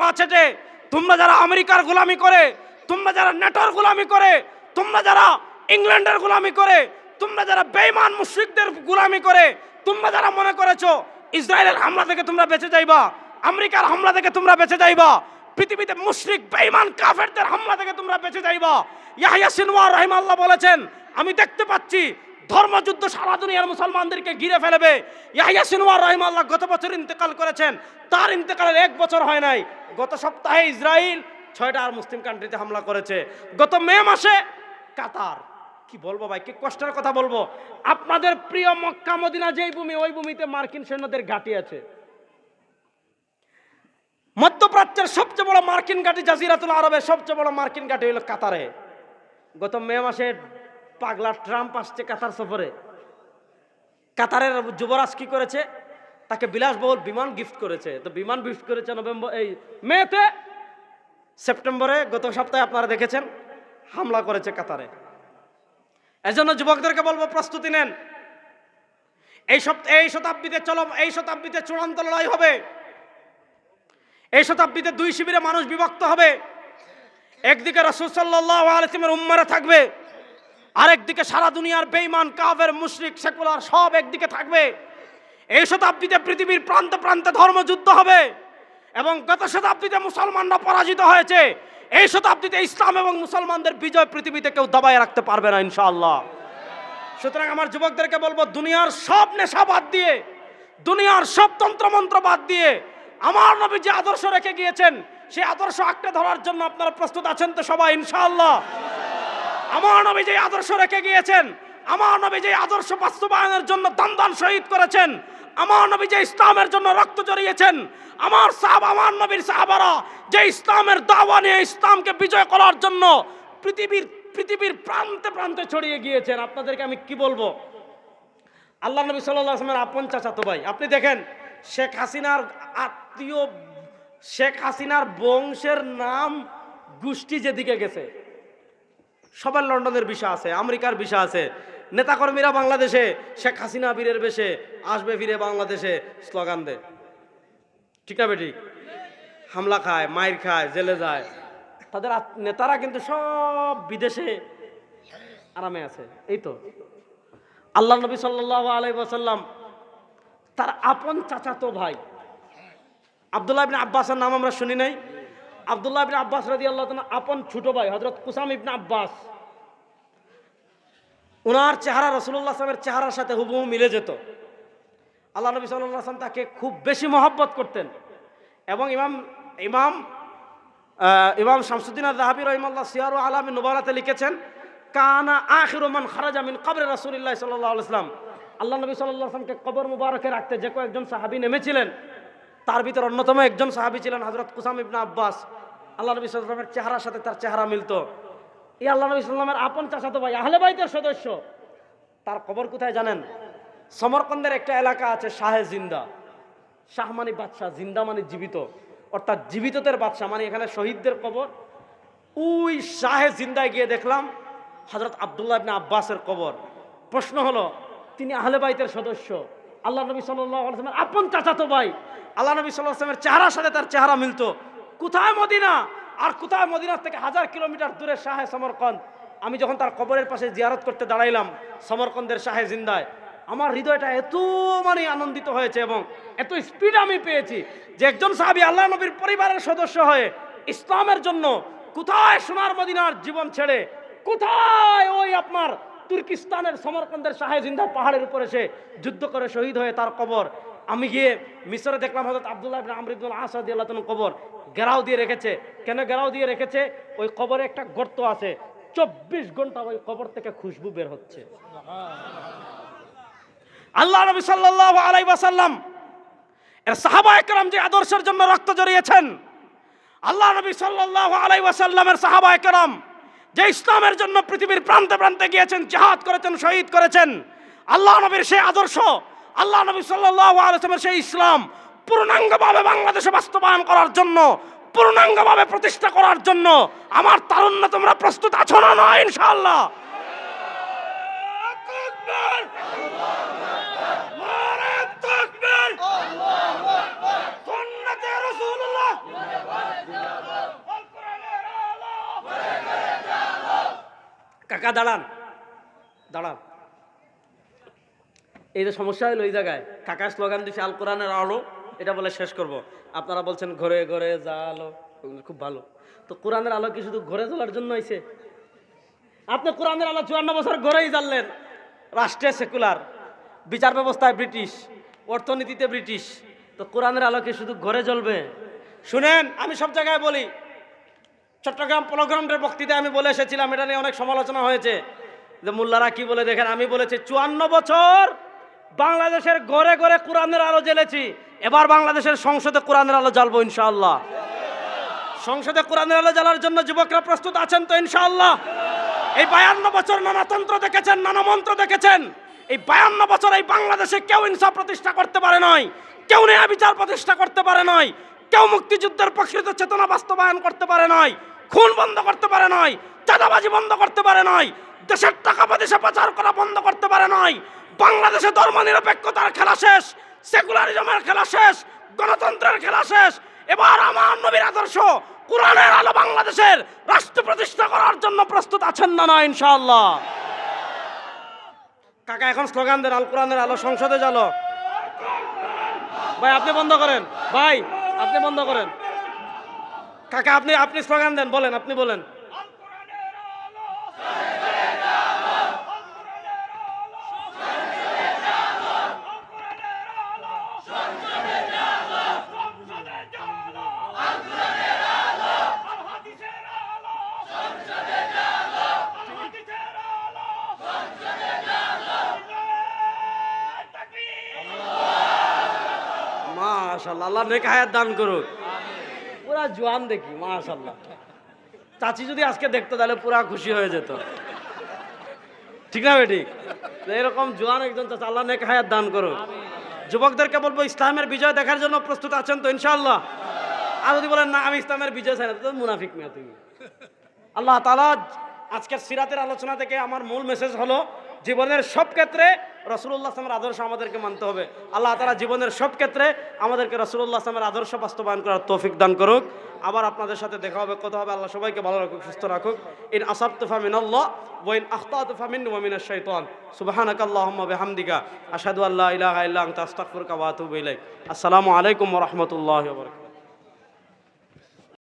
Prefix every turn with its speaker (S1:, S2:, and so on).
S1: পা চেটে তোমরা যারা আমেরিকার গোলামি করে, তোমরা যারা নেটোর গোলামি করে, তোমরা যারা ইংল্যান্ডের গোলামি করে, তোমরা যারা বেইমান মুশরিকদের গোলামি করে, তোমরা যারা মনে করেছ ইসরায়েলের হামলা থেকে তোমরা বেঁচে যাইবা, আমেরিকার হামলা থেকে তোমরা বেঁচে যাইবা, পৃথিবীতে মুশরিক, বেঈমান, কাফেরদের হামলা থেকে তোমরা বেঁচে যাইবা। ইয়াহিয়া সিনওয়ার রাহিমাল্লাহ বলেছেন, আমি দেখতে পাচ্ছি ধর্মযুদ্ধ সারা দুনিয়ার মুসলমানদেরকে ঘিরে ফেলবে। ইয়াহিয়া সিনওয়ার রাহিমাল্লাহ গত বছর ইন্তেকাল করেছেন, তার ইন্তেকালের এক বছর হয় নাই। গত সপ্তাহে ইসরায়েল ছয়টা আর মুসলিম কান্ট্রিতে হামলা করেছে। গত মে মাসে কাতার। কি বলব ভাই, কি কষ্টের কথা বলব। আপনাদের প্রিয় মক্কা মদিনা যেই ভূমি, ওই ভূমিতে মার্কিন সৈন্যদের ঘাঁটি আছে। মধ্যপ্রাচ্যের সবচেয়ে বড় মার্কিন ঘাঁটি জাজিরাতুল আরবের সবচেয়ে বড় মার্কিন ঘাঁটি হলো কাতারে। গত মে মাসে পাগলা ট্রাম্প আসছে কাতার সফরে। কাতারের যুবরাজ কি করেছে? তাকে বিলাসবহুল বিমান গিফট করেছে। তো বিমান গিফট করেছে নভেম্বর এই মেতে। সেপ্টেম্বরে গত সপ্তাহে আপনারা দেখেছেন, হামলা করেছে কাতারে। এজন্য যুবকদেরকে বলব, প্রস্তুতি নেন। এই সপ্তাহে এই শতাব্দীতে চলো এই শতাব্দীতে চূড়ান্ত লড়াই হবে। এই শতাব্দীতে দুই শিবিরে মানুষ বিভক্ত হবে। একদিকে রসুল সাল্লাহ আলসিমের উম্মারা থাকবে। আরেকদিকে সারা দুনিয়ার বেইমান কাফের, মুশরিক, সেকুলার সব একদিকে থাকবে। এই শতাব্দীতে পৃথিবীর প্রান্ত প্রান্তে ধর্মযুদ্ধ হবে এবং গত শতাব্দীতে মুসলমানরা পরাজিত হয়েছে। এই শতাব্দীতে ইসলাম এবং মুসলমানদের বিজয় পৃথিবীতে কেউ দাবায় রাখতে পারবে না, ইনশাআল্লাহ। সুতরাং আমার যুবকদেরকে বলব, দুনিয়ার সব নেশা বাদ দিয়ে, দুনিয়ার সব তন্ত্রমন্ত্র বাদ দিয়ে আমার নবী যে আদর্শ রেখে গিয়েছেন। সেই আদর্শ আঁকড়ে ধরার জন্য আপনারা প্রস্তুত আছেন তো সবাই, ইনশাআল্লাহ। আমার নবী যে আদর্শ রেখে গিয়েছেন। আমার নবী যে আদর্শ বাস্তবায়নের জন্য দান দান শহীদ করেছেন। আমার নবী যে ইসলামের জন্য রক্ত জড়িয়েছেন, আমার সাহাব, আমার নবীর সাহাবারা যে ইসলামের দাওয়া নিয়ে ইসলামকে বিজয় করার জন্য পৃথিবীর পৃথিবীর প্রান্তে প্রান্তে ছড়িয়ে গিয়েছেন। আপনাদেরকে আমি কি বলব? আল্লাহ নবী সাল্লাহ আসলামের আপন চাচাতো ভাই। আপনি দেখেন, শেখ হাসিনার আত্মীয়, শেখ হাসিনার বংশের নাম গোষ্ঠী যেদিকে গেছে, সবার লন্ডনের বিষয় আছে, আমেরিকার বিষয় আছে। নেতাকর্মীরা বাংলাদেশে, শেখ হাসিনা বীরের বেশে, আসবে ফিরে বাংলাদেশে, স্লোগান দে। ঠিক না বেটি? হামলা খায় মায়ের খায়, জেলে যায়। তাদের নেতারা কিন্তু সব বিদেশে আরামে আছে। এই তো। আল্লাহ নবী সাল্লাহ আলাই তার আপন চাচাতো ভাই। আবদুল্লাহ ইবনে আব্বাসের নাম আমরা শুনি নাই। আবদুল্লাহ ইবনে আব্বাস রাদি আল্লাহ আপন ছোট ভাই হজরত কুসাম ইবনে আব্বাস। ওনার চেহারা রসুল্লাহ আসলামের চেহারার সাথে হুবহু মিলে যেত। আল্লাহ নবী সাল্লাহ আসলাম তাকে খুব বেশি মহব্বত করতেন। এবং ইমাম ইমাম ইমাম শামসুদ্দিন জাহাবি রহিমাল্লাহ সিয়ারু আলমী নুবালাতে লিখেছেন, কানা আখির মান খারাজা মিন কবরে রাসূলুল্লাহ সাল্লাল্লাহু আলাইহি সাল্লাম আল্লাহ নবী সাল্লাল্লাহু আলাইহি সাল্লামকে কবর মুবারকে রাখতে যে কয়েকজন সাহাবী নেমেছিলেন, তার ভিতর অন্যতম একজন সাহাবী ছিলেন হজরত কুসাম ইবনে আব্বাস। আল্লাহ নবী সাল্লামের চেহারার সাথে তার চেহারা মিলতো। এই আল্লাহ নবী সাল্লামের আপন চাচাতো ভাই, আহলে বাইতের সদস্য। তার কবর কোথায় জানেন? সমরকন্দের একটা এলাকা আছে, শাহে জিন্দা। শাহ মানে বাদশাহ, জিন্দা মানে জীবিত। অর্থাৎ জীবিতদের বাদশাহ মানে এখানে শহীদদের কবর। ওই শাহে জিন্দায় গিয়ে দেখলাম হজরত আবদুল্লাহ আব্বাসের কবর। প্রশ্ন হলো, তিনি আহলে বাইতের সদস্য। আল্লাহ নবী সাল্লামের আপন চাচাতো ভাই। আল্লাহ নবী সাল্লাহ আসলামের চেহারার সাথে তার চেহারা মিলতো। কোথায় মদিনা? আর কোথায় মদিনার থেকে হাজার কিলোমিটার দূরে শাহে সমরকন্দ? আমি যখন তার কবরের পাশে জিয়ারত করতে দাঁড়াইলাম, সমরকন্দের শাহে জিন্দায়, আমার হৃদয়টা এত মানে আনন্দিত হয়েছে এবং এত স্পিড আমি পেয়েছি যে একজন সাহাবী আল্লাহ নবীর পরিবারের সদস্য হয়ে ইসলামের জন্য কোথায় সোনার মদিনার জীবন ছেড়ে, কোথায় ওই আপনার তুর্কিস্তানের সমরকন্দের শাহে জিন্দা পাহাড়ের উপরে সে যুদ্ধ করে শহীদ হয়ে তার কবর আমি গিয়ে মিশরে দেখলাম হজরত আবদুল্লাহ ইবনে আমর ইবনুল আসাদ আল্লাহ কবর গেরাও দিয়ে রেখেছে। কেন গেরাও দিয়ে রেখেছে? ওই কবরে একটা গর্ত আছে। চব্বিশ ঘণ্টা ওই কবর থেকে খুশবু বের হচ্ছে। আল্লাহ নবী সাল্লাল্লাহু আলাইহি ওয়াসাল্লাম এর সাহাবা একরাম যে আদর্শের জন্য রক্ত জড়িয়েছেন, আল্লাহ নবী সাল্লাল্লাহু আলাইহি ওয়াসাল্লামের সাহাবা একরাম যে ইসলামের জন্য পৃথিবীর প্রান্তে প্রান্তে গিয়েছেন, জিহাদ করেছেন, শহীদ করেছেন, আল্লাহ নবীর সেই আদর্শ আল্লাহ নবী সাল্লাহ সেই ইসলাম পূর্ণাঙ্গভাবে বাংলাদেশে বাস্তবায়ন করার জন্য, পূর্ণাঙ্গভাবে প্রতিষ্ঠা করার জন্য আমার তারুণ্য তোমরা প্রস্তুত আছো না নয় ইনশাল্লাহ কাকা, দাঁড়ান। দাঁড়ান এই যে সমস্যা হলো এই জায়গায়। কাকা স্লোগান দিচ্ছে আল কোরআনের আলো, এটা বলে শেষ করব। আপনারা বলছেন ঘরে ঘরে যা আলো খুব ভালো। তো কোরআনের আলো কি শুধু ঘরে জ্বলার জন্য হয়েছে আপনি কোরআনের আলো চুয়ান্ন বছর ঘরেই জ্বাললেন। রাষ্ট্রে সেকুলার, বিচার ব্যবস্থায় ব্রিটিশ, অর্থনীতিতে ব্রিটিশ। তো কোরআনের আলো কি শুধু ঘরে জ্বলবে? শুনেন, আমি সব জায়গায় বলি, চট্টগ্রাম পলগ্রামের বক্তৃতায় আমি বলে এসেছিলাম, এটা নিয়ে অনেক সমালোচনা হয়েছে। যে মোল্লারা কি বলে দেখেন, আমি বলেছি, চুয়ান্ন বছর বাংলাদেশের ঘরে ঘরে কোরআনের আলো জ্বেলেছি। এবার বাংলাদেশের সংসদে কোরআনের আলো জ্বালবো ইনশাআল্লাহ। সংসদে কোরআনের আলো জ্বালার জন্য যুবকরা প্রস্তুত আছেন তো ইনশাআল্লাহ? এই বায়ান্ন বছর নানা তন্ত্র দেখেছেন, নানা মন্ত্র দেখেছেন। এই বায়ান্ন বছর এই বাংলাদেশে কেউ ইনসাফ প্রতিষ্ঠা করতে পারে নয় কেউ নেয়া বিচার প্রতিষ্ঠা করতে পারে নয় কেউ মুক্তিযুদ্ধের প্রকৃত চেতনা বাস্তবায়ন করতে পারে নয় খুন বন্ধ করতে পারে নয় চাঁদাবাজি বন্ধ করতে পারে নয় দেশের টাকা বিদেশে পাচার করা বন্ধ করতে পারে নয় বাংলাদেশে ধর্ম নিরপেক্ষতার খেলা শেষ, সেকুলারিজমের খেলা শেষ, গণতন্ত্রের খেলা শেষ। এবার আমার নবীর আদর্শ কোরআনের আলো বাংলাদেশের রাষ্ট্র প্রতিষ্ঠা করার জন্য প্রস্তুত আছেন না না, ইনশাআল্লাহ। কাকা, এখন স্লোগান দেন, আল কোরআনের আলো সংসদে জালো ভাই, আপনি বন্ধ করেন। ভাই, আপনি বন্ধ করেন। কাকা, আপনি আপনি স্লোগান দেন, বলেন, আপনি বলেন। মাশাল্লাহ আল্লাহ নেক হায়াত দান করুক। পুরা জোয়ান দেখি মাশাল্লাহ চাচি যদি আজকে দেখতো, তাহলে পুরা খুশি হয়ে যেত। ঠিক না ঠিক এরকম জোয়ান একজন চাচা আল্লাহ নেক হায়াত দান করুক। যুবকদেরকে বলব, ইসলামের বিজয় দেখার জন্য প্রস্তুত আছেন তো ইনশাল্লাহ আর যদি বলেন, না, আমি ইসলামের বিজয় চাই না মুনাফিক মেয়ে তুমি। আল্লাহ তালা আজকের সিরাতের আলোচনা থেকে আমার মূল মেসেজ হলো জীবনের সব ক্ষেত্রে রসুল্লাহ আসলামের আদর্শ আমাদেরকে মানতে হবে। আল্লাহ তালা জীবনের সব ক্ষেত্রে আমাদেরকে রসুল্লাহ আসলামের আদর্শ বাস্তবায়ন করার তৌফিক দান করুক। আবার আপনাদের সাথে দেখা হবে, কথা হবে, আল্লাহ সবাইকে ভালো রাখুক, সুস্থ রাখুক। ইন আসাব তুফা মিন আল্লাহ ওয়াইন আখতা তুফা মিন ওয়ামিন শৈতান সুবহানাক আল্লাহুম্মা বিহামদিকা। আশহাদু আল্লা ইলাহা ইল্লা আনতা, আস্তাগফিরুকা ইলাইক। আসসালামু আলাইকুম রাহমাতুল্লাহি ওয়া বারাকাতুহু।